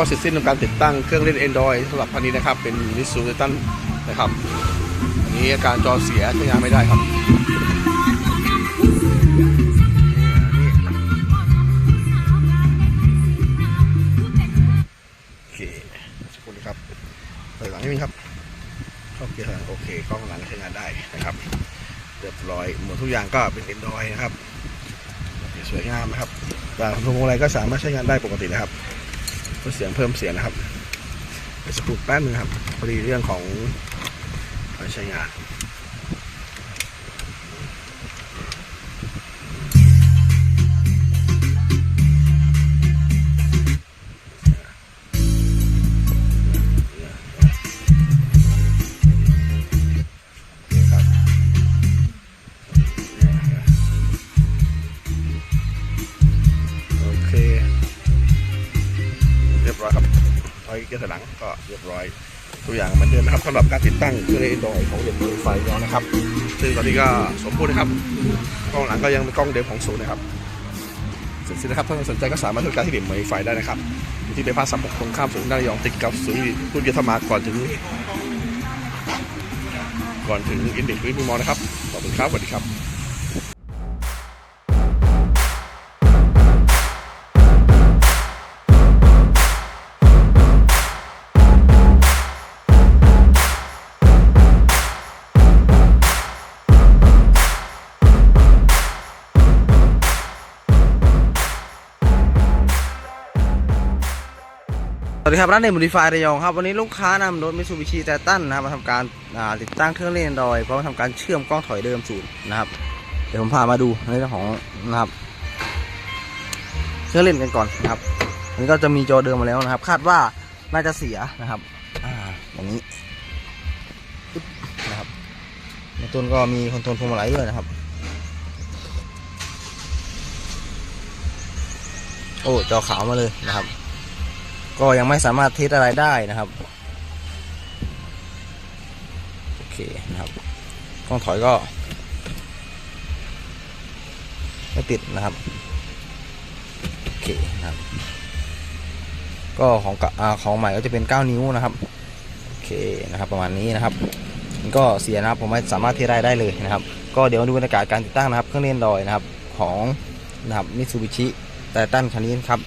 ก็เสร็จสิ้นการติดตั้งเครื่องเล่น Android สำหรับคันนี้นะครับ เป็นมิสูตันนะครับอันนี้อาการจอเสียใช้งานไม่ได้ครับโอเคสักครู่นะครับเปิดหลังนิดนึงครับเข้าเกียร์หลังโอเคกล้องหลังใช้งานได้นะครับเรียบร้อยหมดทุกอย่างก็เป็น Android นะครับสวยงามนะครับแต่พวงอะไรก็สามารถใช้งานได้ปกตินะครับ ลดเสียงเพิ่มเสียงนะครับเดี๋ยวสกครูแป๊บนึงครับพอดีเรื่องของการใช้งาน ไฟเกียร์ถอยหลังก็เรียบร้อยตัวอย่างเหมือนเดิมนะครับสำหรับการติดตั้งเครื่องเล่นดอยของเด็กมือไฟเรานะครับ ซึ่งตอนนี้ก็สมบูรณ์นะครับกล้องหลังก็ยังเป็นกล้องเดิมของศูนย์นะครับสิ้นนะครับถ้าสนใจก็สามารถช่วยการที่เด็กมือไฟได้นะครับอยู่ที่เบพาสสัมปตรงข้ามศูนย์นายองติดกับศูนย์รุ่นเยธมาก่อนถึง ก่อนถึงอินเด็กซ์หรือมอนะครับขอบคุณครับสวัสดีครับ สวัสดีครับร้านเดม o ดิฟายระยองครับวันนี้ลูกค้านำรถมิ t ซูบิชิไ i ตันนะครับมาทำการาติดตั้งเครื่องเล่น Android เพราะมาทำการเชื่อมกล้องถอยเดิมศูนย์นะครับ เดี๋ยวผมพามาดูในเรื่องของนะครับ เครื่องเล่นกันก่อนนะครับอันนี้ก็จะมีจอเดิมมาแล้วนะครับ คาดว่าน่าจะเสียนะครับอ่าอย่างนี้นะครับในต้นก็มีคอนโทรลพวงมาลัยด้วยนะครับ โอ้จอขาวมาเลยนะครับ ก็ยังไม่สามารถเทสอะไรได้นะครับ โอเคนะครับกล้องถอยก็ ไม่ติดนะครับ โอเคนะครับ ก็ของกะอาของใหม่ก็จะเป็น 9 นิ้วนะครับ โอเคนะครับ ประมาณนี้นะครับมันก็เสียนะครับผมไม่สามารถเทสได้ได้เลยนะครับ ก็เดี๋ยวมาดูบรรยากาศการติดตั้งนะครับ เครื่องเล่นดอยนะครับของนะครับมิตซูบิชิไททันคันนี้ครับ